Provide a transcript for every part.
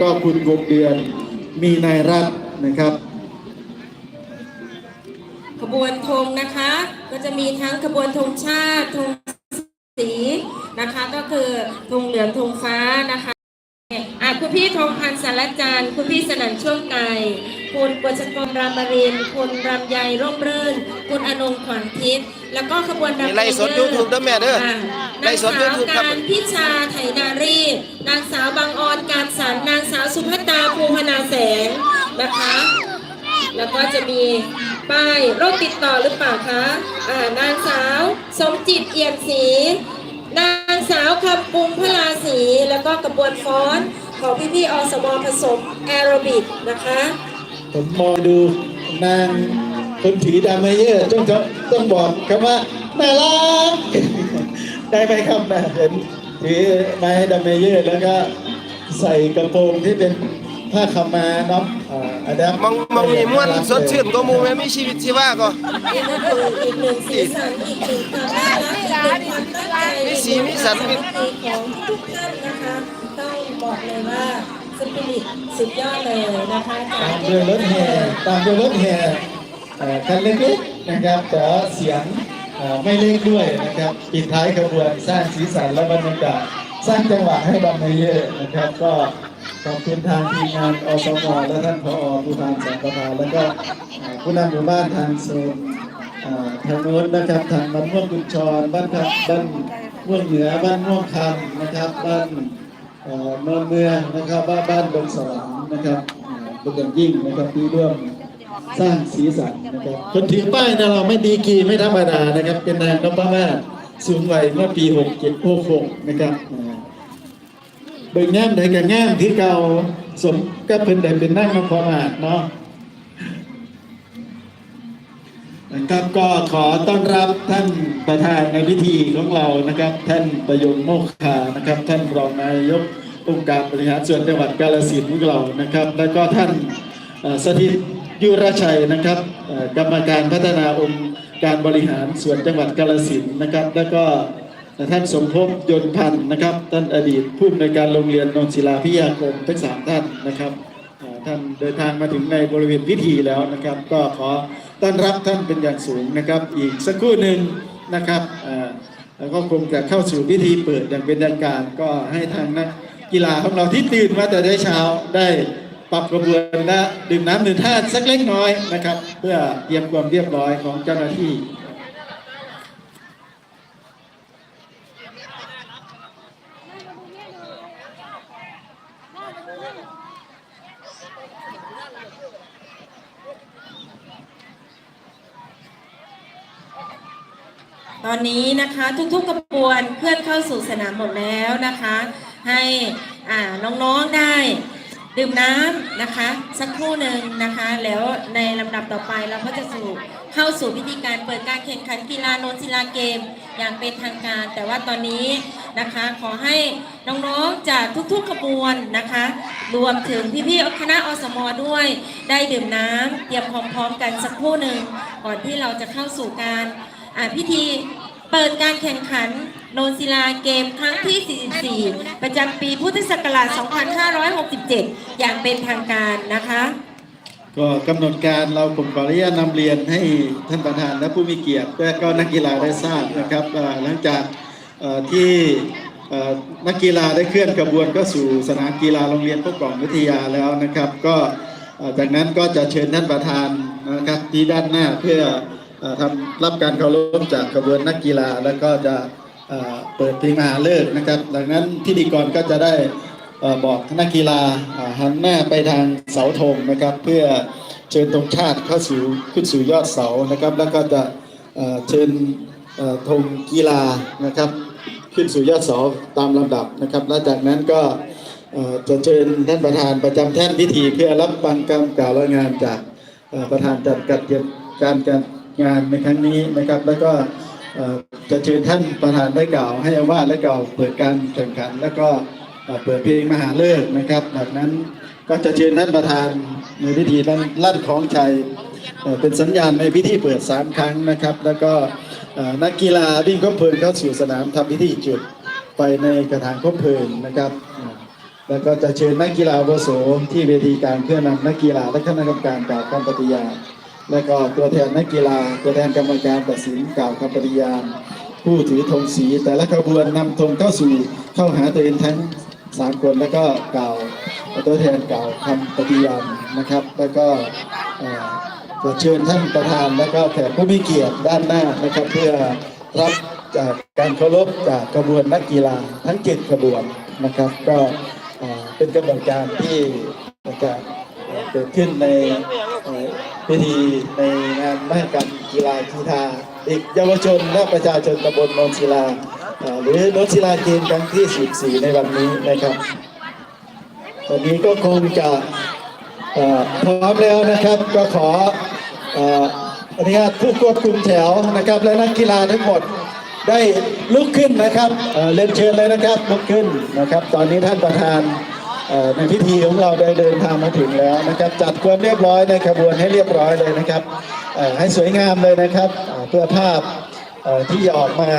ก็คุณวงเดือนมีนายรัฐนะครับ ขบวนธงนะคะ ก็จะมีทั้งขบวนธงชาติธงสีนะคะ ก็คือธงเหลืองธงฟ้านะคะอะคุณพี่ทองพันธ์สารจารย์คุณพี่สนั่นช่วงไก่ คุณกฤษกรรามรินทร์คุณรำไยร่มรื่น คุณอนงขวัญทิพย์แล้วก็ขบวนรำไล่สด YouTube เด้อแม่เด้อไล่นางสสาดว YouTube ครับการพิชาไถนารีบนางสาวบางออนการสารนางสาวสุภัตตาภูพนาแสงนะคะ แล้วก็จะมีป้ายโรคติดต่อหรือเปล่าคะอ่านางสาวสมจิตเอี่ยมศรีนางสาวคำปุงพลาศรีแล้วก็กระบวนฟ้อนของพี่ๆอสมผสมแอโรบิกนะคะ ผมมองดูนางคนถือดามเยอร์ต้องต้องบอกคำว่าน่ารักได้ไหมครับนะเห็นถือไม้ดามเยอร์แล้วก็ใส่กระโปรงที่เป็นผ้าขาวมาเนาะอ่าอันนั้นมองมองมีม่วนสดชื่นก็มูแม่มีชีวิตชีวาก็นี่ก็คืออีกหนึ่งสีสันอีกหนึ่งความน่ารักอีกหนึ่งความตั้งใจมีสีมีสันมีของทุกท่านนะคะต้องบอกเลยว่า สปิริตสุดยอดเลยนะคะตากมด้วยรถแห่ตามด้วยรถแห่คันเล็กๆนะครับแต่ว่าเสียงไม่เล็กด้วยนะครับปิดท้ายขบวนสร้างสีสันและบรรยากาศสร้างจังหวะให้ดามเยอร์นะครับก็ขอบคุณทางทีมงานอสมและท่านผอผู้ทานสังกพาแล้วก็ผู้นำหมู่บ้านทางโซนอ่ทางโน้นนะครับทางบ้านม่วงกุญชรบ้านครับบ้านม่วงเหนือบ้านม่วงคำนะครับบ้าน เมืองเมืองนะครับบ้านบ้านดงสวรรค์นะครับเป็นอย่างยิ่งนะครับที่ร่วมสร้างสีสันนะครับคนถือป้ายนะเราไม่ดีกีไม่ธรรมดานะครับ เป็นนางนพมาศสูงวัยเมื่อปีหกเจ็ดหกหกนะครับเบิ่งแง่มใดกับแง่มที่เก่าสมกับเพิ่นใดเป็นนางนพมาศเนาะ นะครับก็ขอต้อนรับท่านประธานในพิธีของเรานะครับ ท่านประยงโมกขานะครับ ท่านรองนายกองค์การบริหารส่วนจังหวัดกาฬสินธุ์ของเรานะครับ แล้วก็ท่านสถิตยุรชัยนะครับกรรมการพัฒนาองค์การบริหารส่วนจังหวัดกาฬสินธุ์นะครับ แล้วก็ท่านสมภพยนต์พันธ์นะครับ ท่านอดีตผู้อำนวยการโรงเรียนนนศิลาพิยาคมทั้งสามท่านนะครับท่านเดินทางมาถึงในบริเวณพิธีแล้วนะครับ ก็ขอ ต้อนรับท่านเป็นอย่างสูงนะครับ อีกสักครู่หนึ่งนะครับแล้วก็คงจะเข้าสู่พิธีเปิดอย่างเป็นทางการก็ให้ทางนักกีฬาของเราที่ตื่นมาแต่ได้เช้าได้ปรับกระบวนและดื่มน้ำดื่มท่าสักเล็กน้อยนะครับ เพื่อเตรียมความเรียบร้อยของเจ้าหน้าที่ ตอนนี้นะคะทุกๆกระบวนเคลื่อนเข้าสู่สนามหมดแล้วนะคะ ให้น้องๆได้ดื่มน้ำนะคะ สักครู่หนึ่งนะคะ แล้วในลำดับต่อไปเราก็จะสู่เข้าสู่พิธีการเปิดการแข่งขันกีฬาโนนศิลาเกม อย่างเป็นทางการ แต่ว่าตอนนี้นะคะขอให้น้องๆจากทุกๆขบวนนะคะ รวมถึงพี่ๆคณะอสมด้วย ได้ดื่มน้ำเตรียมพร้อมๆกันสักครู่หนึ่งก่อนที่เราจะเข้าสู่การ อ่าพิธีเปิดการแข่งขันโนนศิลาเกมครั้งที่ 44 ประจำปีพุทธศักราช 2567 อย่างเป็นทางการนะคะ ก็กำหนดการเราผมขออนุญาตนำเรียนให้ท่านประธานและผู้มีเกียรติและก็นักกีฬาได้ทราบนะครับหลังจากที่นักกีฬาได้เคลื่อนกระบวนก็สู่สนามกีฬาโรงเรียนพวกกล่องวิทยาแล้วนะครับ ก็จากนั้นก็จะเชิญท่านประธานนะครับที่ด้านหน้าเพื่อ ทำรับการเคารพจากกระบวนนักกีฬา แล้วก็จะเปิดเพลงมหาเลิกนะครับ ดังนั้นพิธีกรก็จะได้บอกนักกีฬาหันหน้าไปทางเสาธงนะครับ เพื่อเชิญธงชาติเข้าสู่ขึ้นสู่ยอดเสานะครับ แล้วก็จะเชิญธงกีฬานะครับ ขึ้นสู่ยอดเสาตามลำดับนะครับ และจากนั้นก็จะเชิญท่านประธานประจำแท่นพิธีเพื่อรับฟังคำกล่าวรายงานจากประธานจัดการการการ งานในครั้งนี้นะครับ แล้วก็จะเชิญท่านประธานได้กล่าว ให้อาวาสและกล่าวเปิดการแข่งขัน แล้วก็เปิดเพลงมหาเลิกนะครับจากนั้นก็จะเชิญท่านประธานในพิธีลั่นลั่นของชัยเป็นสัญญาณในพิธีเปิดสามครั้งนะครับ แล้วก็นักกีฬาวิ่งคบเพลิงเข้าสู่สนามทำพิธีจุดไฟในกระถางคบเพลิงนะครับ แล้วก็จะเชิญนักกีฬาอาวุโสที่เวทีการเพื่อนำนักกีฬาและคณะกรรมการกล่าวคำปฏิญาณ และก็ตัวแทนนักกีฬา ตัวแทนกรรมการตัดสินกล่าวคำปฏิญาณ ผู้ถือธงสี แต่ละขบวนนำธงเข้าสู่เข้าหาตัวเองทั้งสามคนแล้วก็กล่าวตัวแทนกล่าวคำปฏิญาณนะครับ แล้วก็เอ่อจะเชิญท่านประธานและก็แขกผู้มีเกียรติด้านหน้านะครับเพื่อรับจากการเคารพจากขบวนนักกีฬาทั้งเจ็ดขบวนนะครับ ก็เป็นกำหนดการที่จะเกิดขึ้นใน พิธีในงานมหกรรมกีฬากีฬาเด็กเยาวชนและประชาชนตำบลนนศิลาหรือนนศิลาเกมครั้งที่ 14 ในวันนี้นะครับวันนี้ก็คงจะพร้อมแล้วนะครับก็ขออนุญาตผู้ควบคุมแถวนะครับ และนักกีฬาทั้งหมดได้ลุกขึ้นนะครับเเรียนเชิญเลยนะครับลุกขึ้นนะครับ ตอนนี้ท่านประธาน ในพิธีของเราได้เดินทางมาถึงแล้วนะครับ จัดความเรียบร้อยในขบวนให้เรียบร้อยเลยนะครับให้สวยงามเลยนะครับเพื่อภาพที่จะออกมา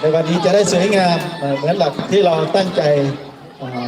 ในวันนี้จะได้สวยงามเหมือนหลักที่เราตั้งใจ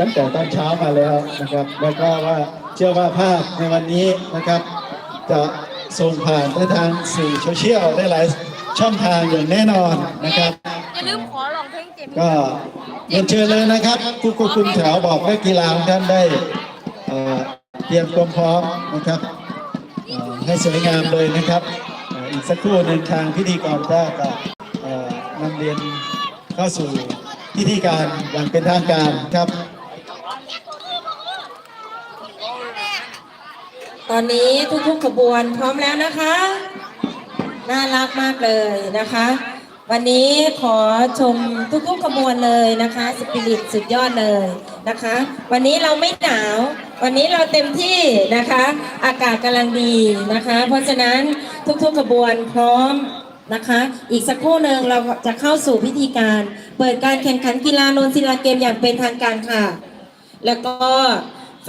ตั้งแต่ตอนเช้ามาแล้วนะครับ แล้วก็ว่าเชื่อว่าภาพในวันนี้นะครับ จะส่งผ่านไปทางสื่อโซเชียลได้หลาย ช่องทางอย่างแน่นอนนะครับ อย่าลืมขอลองเพลงเจมี่ก็เรียนเชิญเลยนะครับผู้ควบคุมแถวบอกนักกีฬาของท่านได้เอ่อเตรียมความพร้อมนะครับเอ่อให้สวยงามเลยนะครับเอ่ออีกสักครู่หนึ่งทางพิธีกรก็จะเอ่อนำเรียนเข้าสู่พิธีการอย่างเป็นทางการครับ ตอนนี้ทุกๆขบวนพร้อมแล้วนะคะ น่ารักมากเลยนะคะ วันนี้ขอชมทุกๆขบวนเลยนะคะสปิริตสุดยอดเลยนะคะ วันนี้เราไม่หนาว วันนี้เราเต็มที่นะคะ อากาศกำลังดีนะคะ เพราะฉะนั้นทุกๆขบวนพร้อมนะคะ อีกสักครู่หนึ่งเราจะเข้าสู่พิธีการ เปิดการแข่งขันกีฬาโนนศิลาเกมอย่างเป็นทางการค่ะ แล้วก็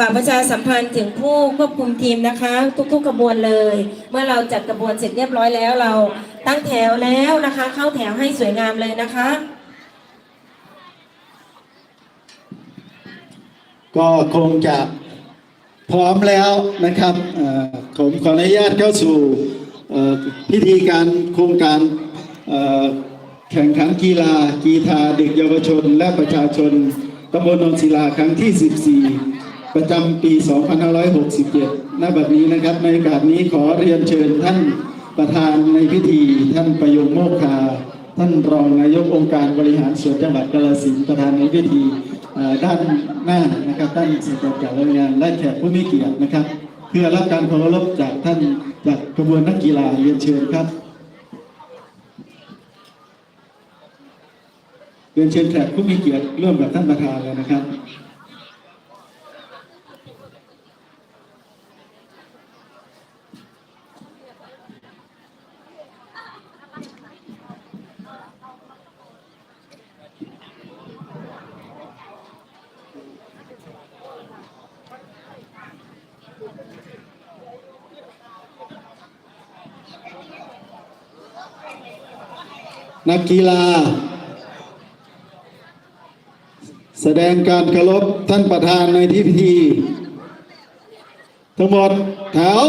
ฝากประชาสัมพันธ์ถึงผู้ควบคุมทีมนะคะ ทุกๆกระบวนเลย เมื่อเราจัดกระบวนเสร็จเรียบร้อยแล้ว เราตั้งแถวแล้วนะคะ เข้าแถวให้สวยงามเลยนะคะ ก็คงจะพร้อมแล้วนะครับผมขออนุญาตเข้าสู่พิธีการโครงการแข่งขันกีฬากีฬาเด็กเยาวชน และประชาชนตำบลนนศิลาครั้งที่ 14 ประจำปี 2567 ณ บัดนี้นะครับ ในโอกาสนี้ขอเรียนเชิญท่านประธานในพิธี ท่านประยงโมกคา ท่านรองนายกองค์การบริหารส่วนจังหวัดกาฬสินธุ์ประธานในพิธีด้านหน้านะครับท่านสิริการรายงานและแขกผู้มีเกียรตินะครับ เพื่อรับการเคารพจากท่านจากกระบวนนักกีฬาเรียนเชิญครับเรียนเชิญแขกผู้มีเกียรติร่วมกับท่านประธานเลยนะครับ นักกีฬา แสดงการเคารพท่านประธานในที่พิธี ทั้งหมดแถว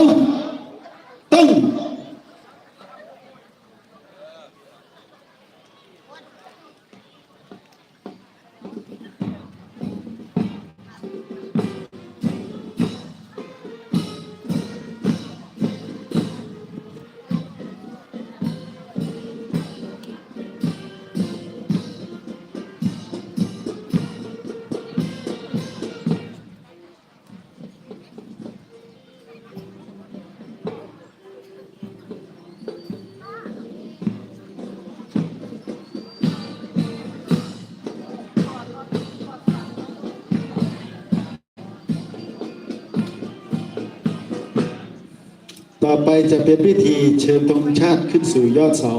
ต่อไปจะเป็นพิธีเชิญธงชาติขึ้นสู่ยอดเสา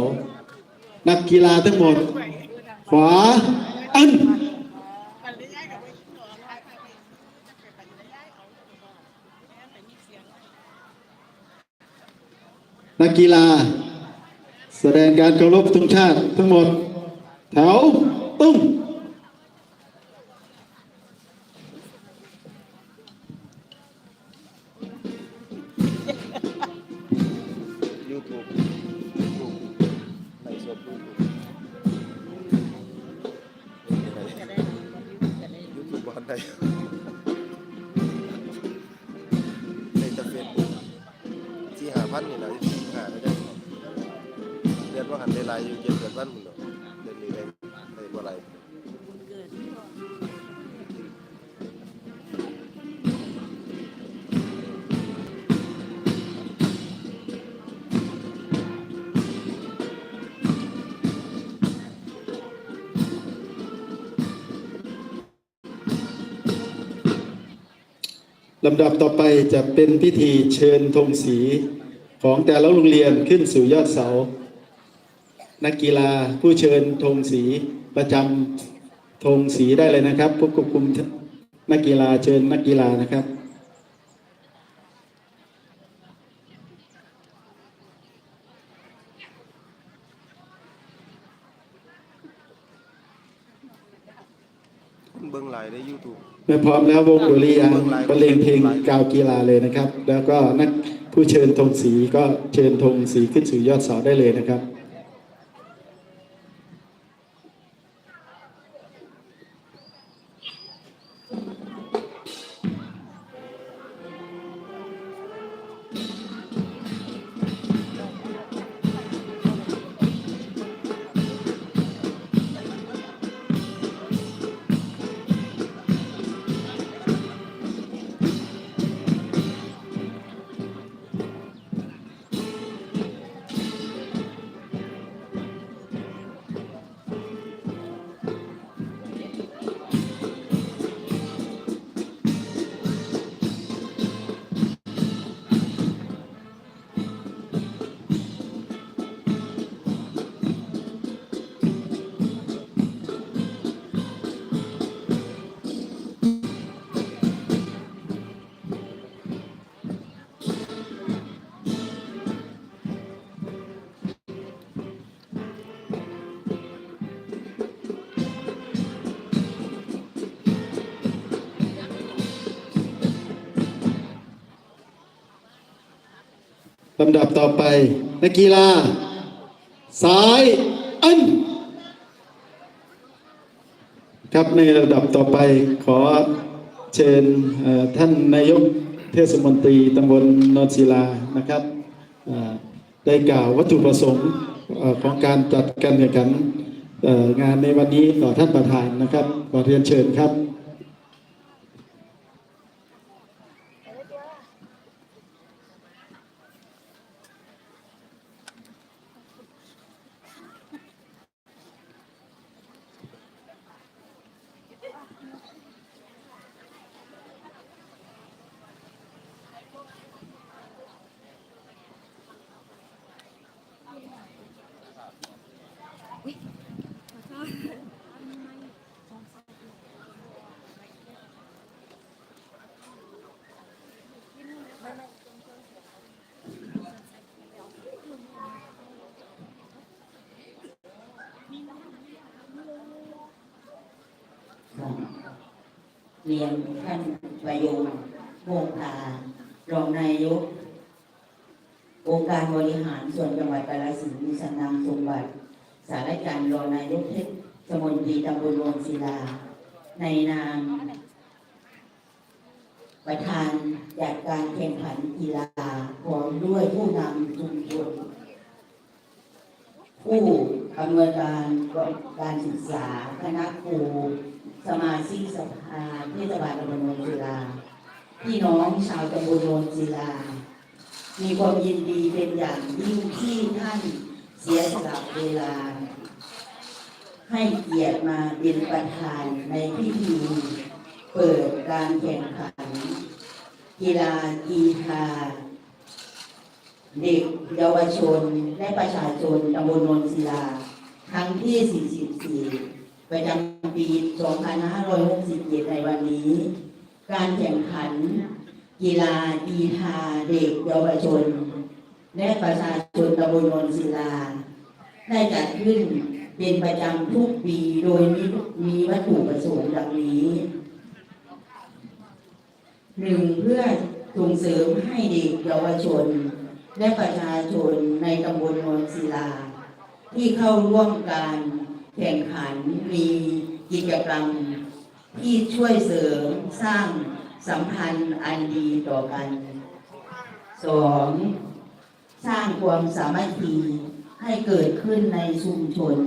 นักกีฬาทั้งหมด ขวา อันนักกีฬา แสดงการเคารพธงชาติทั้งหมด แถว ตุ้ง YouTube ในโซน YouTube จะได้บ้านใดในตะเฟซบุ๊กที่หาพันนี่นะ ลำดับต่อไปจะเป็นพิธีเชิญธงสีของแต่ละโรงเรียนขึ้นสู่ยอดเสา นักกีฬาผู้เชิญธงสีประจำธงสีได้เลยนะครับผู้ควบคุมนักกีฬาเชิญนักกีฬานะครับ เบิ่งหลายใน YouTube เมื่อพร้อมแล้ววงดุริยางค์บรรเลงเพลงกาวกีฬาเลยนะครับ แล้วก็นักผู้เชิญธงสีก็เชิญธงสีขึ้นสู่ยอดเสาได้เลยนะครับ ลำดับต่อไป นักกีฬา สายอัน ครับในระดับต่อไปขอเชิญท่านนายกเทศมนตรีตำบลนนศิลานะครับได้กล่าววัตถุประสงค์ของการจัดการแข่งขันงานในวันนี้ต่อท่านประธานนะครับขอเรียนเชิญครับ เรียนท่านประยงโมงคารองนายกองค์การบริหารส่วนจังหวัดกาฬสินธุ์สนามสมบัติ สารการรองนายกเทศมนตรีตำบลโนนศิลา ในนามประธานจัดการแข่งขันกีฬาพร้อมด้วยผู้นำชุมชนผู้อำนวยการการศึกษาคณะครู สมาชิกสภาเทศบาลตำบลโนนศิลา พี่น้องชาวตำบลโนนศิลา มีความยินดีเป็นอย่างยิ่งที่ท่านเสียสละเวลา ให้เกียรติมาเป็นประธานในพิธี เปิดการแข่งขัน กีฬากีฬาเด็กเยาวชนและประชาชนตำบลโนนศิลา ครั้งที่ 44 ประจำ ปี 2567 ในวันนี้ การแข่งขัน กีฬากีฬาเด็กเยาวชน และประชาชนตำบลโนนศิลา ได้จัดขึ้นเป็นประจำทุกปีโดยมีมีวัตถุประสงค์ดังนี้หนึ่งเพื่อส่งเสริมให้เด็กเยาวชน และประชาชนในตำบลนนศิลา ที่เข้าร่วมการแข่งขันมี กิจกรรมที่ช่วยเสริมสร้างสัมพันธ์อันดีต่อกันสองสร้างความสามัคคีให้เกิดขึ้นในชุมชน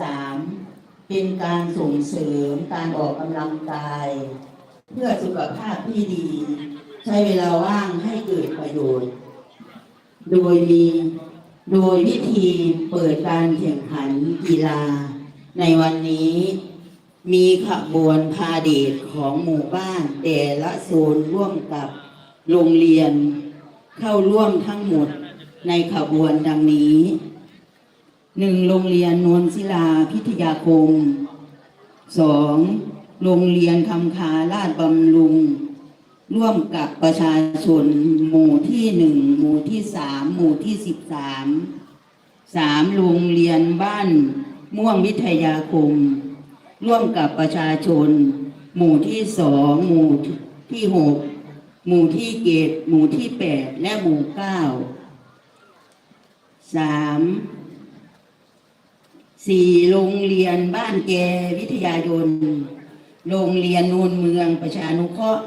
สามเป็นการส่งเสริมการออกกำลังกาย เพื่อสุขภาพที่ดี ใช้เวลาว่างให้เกิดประโยชน์ โดยมีโดยวิธีเปิดการแข่งขันกีฬา ในวันนี้มีขบวนพาเดทของหมู่บ้านแต่ละโซนร่วมกับโรงเรียนเข้าร่วมทั้งหมดในขบวนดังนี้หนึ่งโรงเรียนนวลศิลาพิทยาคมสองโรงเรียนคำคาลาดบำรุง ร่วมกับประชาชนหมู่ที่หนึ่งหมู่ที่สามหมู่ที่สิบสามสามโรงเรียนบ้าน ม่วงวิทยาคม ร่วมกับประชาชน หมู่ที่สองหมู่ที่หกหมู่ที่เกตหมู่ที่แปดและหมู่เก้าสามสี่โรงเรียนบ้านแกวิทยายน โรงเรียนนูนเมืองประชานุเคราะห์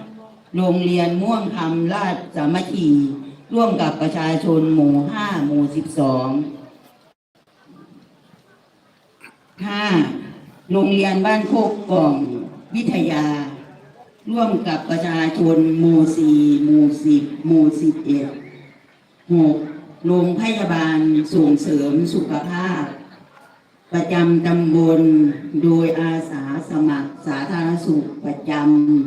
โรงเรียนม่วงคำราชสามัคคีร่วมกับประชาชนหมู่ห้าหมู่สิบสอง ห้าโรงเรียนบ้านโคกกล่องวิทยา ร่วมกับประชาชนหมู่สี่หมู่สิบหมู่สิบเอ็ดหกโรงพยาบาลส่งเสริมสุขภาพ ประจำตำบลโดยอาสาสมัครสาธารณสุขประจำ